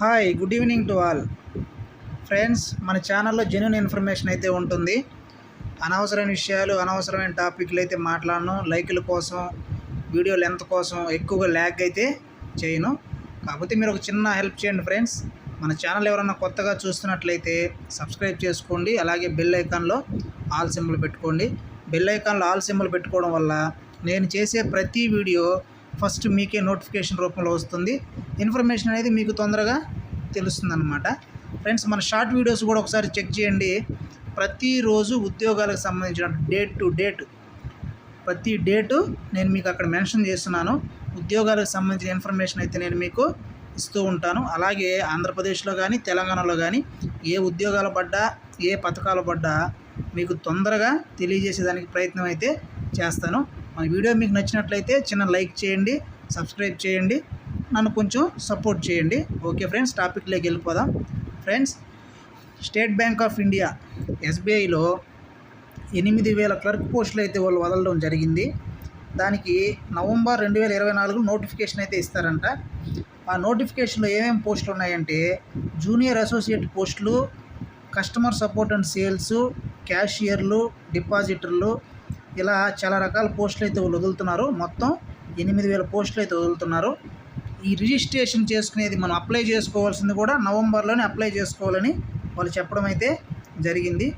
Hi good evening to all. Friends మన ఛానల్లో genuine information అయితే ఉంటుంది. అనవసరమైన విషయాలు అనవసరమైన టాపిక్లు అయితే మాట్లాడను. లైకుల కోసం వీడియో లెంత్ కోసం ఎక్కువగా ల్యాగ్ అయితే చేయను. కాకపోతే మీరు ఒక చిన్న హెల్ప్ చేయండి ఫ్రెండ్స్. మన ఛానల్ ఎవరన్నా కొత్తగా చూస్తున్నట్లయితే సబ్స్క్రైబ్ చేసుకోండి. అలాగే బెల్ ఐకాన్లో ఆల్ సింబల్ పెట్టుకోండి. బెల్ ఐకాన్లో ఆల్ సింబల్ పెట్టుకోవడం వల్ల నేను చేసే ప్రతి వీడియో ఫస్ట్ మీకే నోటిఫికేషన్ రూపంలో వస్తుంది. ఇన్ఫర్మేషన్ అనేది మీకు తొందరగా తెలుస్తుంది అనమాట ఫ్రెండ్స్ మన షార్ట్ వీడియోస్ కూడా ఒకసారి చెక్ చేయండి. ప్రతిరోజు ఉద్యోగాలకు సంబంధించిన డేట్ టు డేట్ ప్రతి డేటు నేను మీకు అక్కడ మెన్షన్ చేస్తున్నాను. ఉద్యోగాలకు సంబంధించిన ఇన్ఫర్మేషన్ అయితే నేను మీకు ఇస్తూ ఉంటాను. అలాగే ఆంధ్రప్రదేశ్లో కానీ తెలంగాణలో కానీ ఏ ఉద్యోగాలు పడ్డా ఏ పథకాలు పడ్డా మీకు తొందరగా తెలియజేసేదానికి ప్రయత్నం అయితే చేస్తాను. మన వీడియో మీకు నచ్చినట్లయితే చిన్న లైక్ చేయండి సబ్స్క్రైబ్ చేయండి నన్ను కొంచెం సపోర్ట్ చేయండి. ఓకే ఫ్రెండ్స్ టాపిక్లోకి వెళ్ళిపోదాం. Friends State Bank of India ఎస్బీఐలో ఎనిమిది వేల క్లర్క్ పోస్టులు అయితే వాళ్ళు వదలడం జరిగింది. దానికి నవంబర్ రెండు వేల ఇరవై నాలుగు నోటిఫికేషన్ అయితే ఇస్తారంట. ఆ నోటిఫికేషన్లో ఏమేమి పోస్టులు ఉన్నాయంటే జూనియర్ అసోసియేట్ పోస్టులు కస్టమర్ సపోర్ట్ అండ్ సేల్స్ క్యాషియర్లు డిపాజిటర్లు ఇలా చాలా రకాల పోస్టులు అయితే వాళ్ళు వదులుతున్నారు. మొత్తం ఎనిమిది వేల పోస్టులు అయితే వదులుతున్నారు. ఈ రిజిస్ట్రేషన్ చేసుకునేది మనం అప్లై చేసుకోవాల్సింది కూడా నవంబర్లోనే అప్లై చేసుకోవాలని వాళ్ళు చెప్పడం అయితే జరిగింది.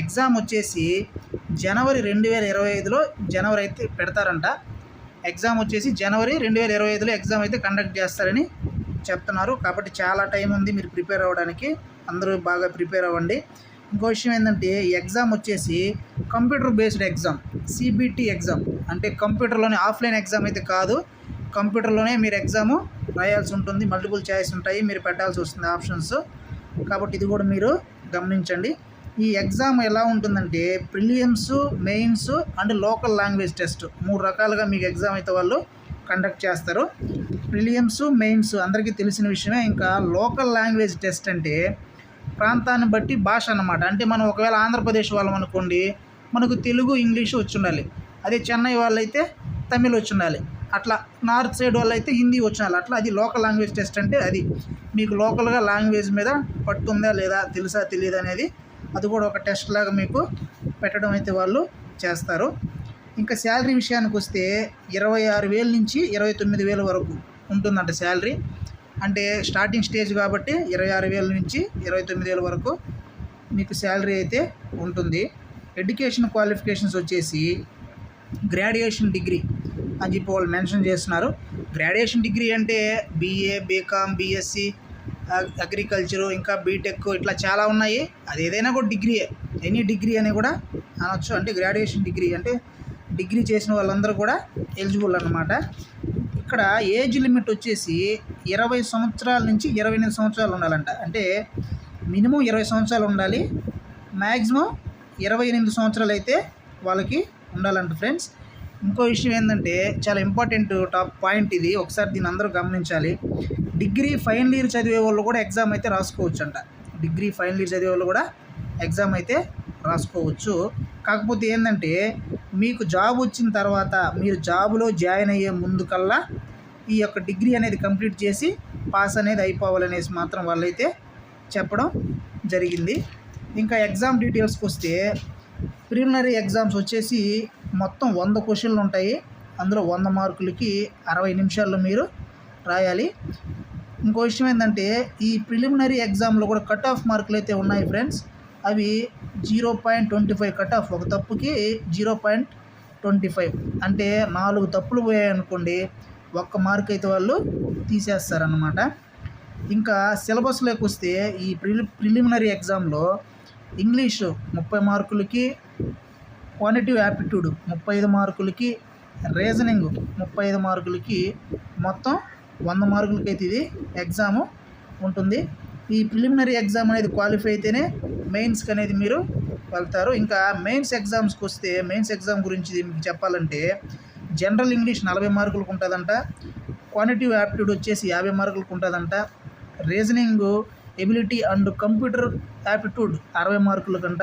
ఎగ్జామ్ వచ్చేసి జనవరి రెండు వేల ఇరవై ఐదులో జనవరి అయితే పెడతారంట. ఎగ్జామ్ వచ్చేసి జనవరి రెండు వేల ఇరవై ఐదులో ఎగ్జామ్ అయితే కండక్ట్ చేస్తారని చెప్తున్నారు. కాబట్టి చాలా టైం ఉంది మీరు ప్రిపేర్ అవ్వడానికి. అందరూ బాగా ప్రిపేర్ అవ్వండి. ఇంకో విషయం ఏంటంటే ఎగ్జామ్ వచ్చేసి computer based exam. CBT exam. అంటే కంప్యూటర్లోనే ఆఫ్లైన్ ఎగ్జామ్ అయితే కాదు. కంప్యూటర్లోనే మీరు ఎగ్జాము రాయాల్సి ఉంటుంది. మల్టిపుల్ చాయిస్ ఉంటాయి. మీరు పెట్టాల్సి వస్తుంది ఆప్షన్స్. కాబట్టి ఇది కూడా మీరు గమనించండి. ఈ ఎగ్జామ్ ఎలా ఉంటుందంటే prelims mains and local language test మూడు రకాలుగా మీకు ఎగ్జామ్ అయితే వాళ్ళు కండక్ట్ చేస్తారు. ప్రిలియమ్స్ మెయిన్స్ అందరికీ తెలిసిన విషయమే. ఇంకా లోకల్ లాంగ్వేజ్ టెస్ట్ అంటే ప్రాంతాన్ని బట్టి భాష అన్నమాట. అంటే మనం ఒకవేళ ఆంధ్రప్రదేశ్ వాళ్ళం అనుకోండి మనకు తెలుగు ఇంగ్లీషు వచ్చి ఉండాలి అదే చెన్నై వాళ్ళైతే తమిళ్ వచ్చి ఉండాలి అట్లా నార్త్ సైడ్ వాళ్ళు అయితే హిందీ వచ్చినాలి అట్లా అది లోకల్ లాంగ్వేజ్ టెస్ట్ అంటే అది. మీకు లోకల్గా లాంగ్వేజ్ మీద పట్టుందా లేదా తెలుసా తెలియదు అనేది అది కూడా ఒక టెస్ట్ లాగా మీకు పెట్టడం అయితే వాళ్ళు చేస్తారు. ఇంకా శాలరీ విషయానికి వస్తే ఇరవై ఆరు వేల నుంచి ఇరవై తొమ్మిది వేల వరకు ఉంటుందంట శాలరీ. అంటే స్టార్టింగ్ స్టేజ్ కాబట్టి ఇరవై ఆరు వేల నుంచి ఇరవై తొమ్మిది వేల వరకు మీకు శాలరీ అయితే ఉంటుంది. ఎడ్యుకేషన్ క్వాలిఫికేషన్స్ వచ్చేసి గ్రాడ్యుయేషన్ డిగ్రీ అని చెప్పి వాళ్ళు మెన్షన్ చేస్తున్నారు. గ్రాడ్యుయేషన్ డిగ్రీ అంటే బీఏ బీకామ్ బీఎస్సీ అగ్రికల్చరు ఇంకా బీటెక్ ఇట్లా చాలా ఉన్నాయి. అది ఏదైనా కూడా డిగ్రీయే ఎనీ డిగ్రీ అని కూడా అనొచ్చు. అంటే గ్రాడ్యుయేషన్ డిగ్రీ అంటే డిగ్రీ చేసిన వాళ్ళందరూ కూడా ఎలిజిబుల్ అనమాట ఇక్కడ ఏజ్ లిమిట్ వచ్చేసి ఇరవై సంవత్సరాల నుంచి ఇరవై ఎనిమిది సంవత్సరాలు ఉండాలంట. అంటే మినిమం ఇరవై సంవత్సరాలు ఉండాలి. మ్యాక్సిమం ఇరవై ఎనిమిది సంవత్సరాలు అయితే వాళ్ళకి ఉండాలంట ఫ్రెండ్స్. ఇంకో విషయం ఏంటంటే చాలా ఇంపార్టెంట్ టాప్ పాయింట్ ఇది. ఒకసారి దీని అందరూ గమనించాలి. డిగ్రీ ఫైనల్ ఇయర్ చదివే వాళ్ళు కూడా ఎగ్జామ్ అయితే రాసుకోవచ్చు అంట డిగ్రీ ఫైనల్ ఇయర్ చదివే వాళ్ళు కూడా ఎగ్జామ్ అయితే రాసుకోవచ్చు. కాకపోతే ఏంటంటే మీకు జాబ్ వచ్చిన తర్వాత మీరు జాబ్లో జాయిన్ అయ్యే ముందు కల్లా ఈ యొక్క డిగ్రీ అనేది కంప్లీట్ చేసి పాస్ అనేది అయిపోవాలనేసి మాత్రం వాళ్ళైతే చెప్పడం జరిగింది. ఇంకా ఎగ్జామ్ డీటెయిల్స్కి వస్తే ప్రిలిమినరీ ఎగ్జామ్స్ వచ్చేసి మొత్తం వంద క్వశ్చన్లు ఉంటాయి. అందులో వంద మార్కులకి అరవై నిమిషాల్లో మీరు రాయాలి. ఇంకో విషయం ఏంటంటే ఈ ప్రిలిమినరీ ఎగ్జామ్లో కూడా కట్ ఆఫ్ మార్కులు అయితే ఉన్నాయి ఫ్రెండ్స్ అవి zero point twenty five cut off ఒక తప్పుకి జీరో పాయింట్ ట్వంటీ ఫైవ్. అంటే నాలుగు తప్పులు పోయాయి అనుకోండి ఒక్క మార్క్ అయితే వాళ్ళు తీసేస్తారనమాట ఇంకా సిలబస్లోకి వస్తే ఈ ప్రిలి ప్రిలిమినరీ ఎగ్జామ్లో ఇంగ్లీషు ముప్పై మార్కులకి క్వాంటిటివ్ యాప్టిట్యూడ్ ముప్పై ఐదు మార్కులకి రీజనింగ్ ముప్పై ఐదు మార్కులకి మొత్తం వంద మార్కులకి అయితే ఇది ఎగ్జాము ఉంటుంది. ఈ ప్రిలిమినరీ ఎగ్జామ్ అనేది క్వాలిఫై అయితేనే మెయిన్స్కి అనేది మీరు వెళ్తారు. ఇంకా మెయిన్స్ ఎగ్జామ్స్కి వస్తే మెయిన్స్ ఎగ్జామ్ గురించి మీకు చెప్పాలంటే జనరల్ ఇంగ్లీష్ నలభై మార్కులకు ఉంటుందంట క్వాంటిటివ్ యాప్టిట్యూడ్ వచ్చేసి యాభై మార్కులకు ఉంటుందంట reasoning ability and computer aptitude అరవై మార్కులకంట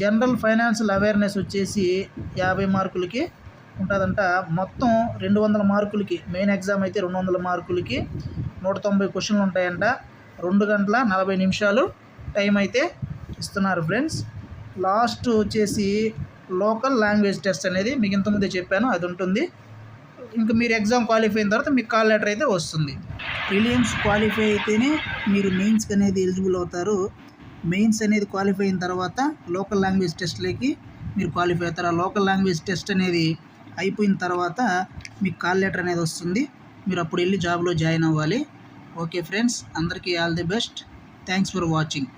జనరల్ ఫైనాన్షియల్ అవేర్నెస్ వచ్చేసి యాభై మార్కులకి ఉంటుందంట. మొత్తం రెండు వందల మార్కులకి మెయిన్ ఎగ్జామ్ అయితే రెండు వందల మార్కులకి నూట తొంభై క్వశ్చన్లు ఉంటాయంట. రెండు గంటల నలభై నిమిషాలు టైం అయితే ఇస్తున్నారు ఫ్రెండ్స్. లాస్ట్ వచ్చేసి లోకల్ లాంగ్వేజ్ టెస్ట్ అనేది మీకు ఇంతకుముందే చెప్పాను అది ఉంటుంది. ఇంకా మీరు ఎగ్జామ్ క్వాలిఫై అయిన తర్వాత మీకు కాల్ లెటర్ అయితే వస్తుంది. ప్రిలియమ్స్ క్వాలిఫై అయితేనే మీరు మెయిన్స్కి అనేది ఎలిజిబుల్ అవుతారు. మెయిన్స్ అనేది క్వాలిఫై అయిన తర్వాత లోకల్ లాంగ్వేజ్ టెస్ట్లోకి మీరు క్వాలిఫై అవుతారు. ఆ లోకల్ లాంగ్వేజ్ టెస్ట్ అనేది అయిపోయిన తర్వాత మీకు కాల్ లెటర్ అనేది వస్తుంది. మీరు అప్పుడు వెళ్ళి జాబ్లో జాయిన్ అవ్వాలి. ఓకే ఫ్రెండ్స్ అందరికీ all the best. Thanks for watching.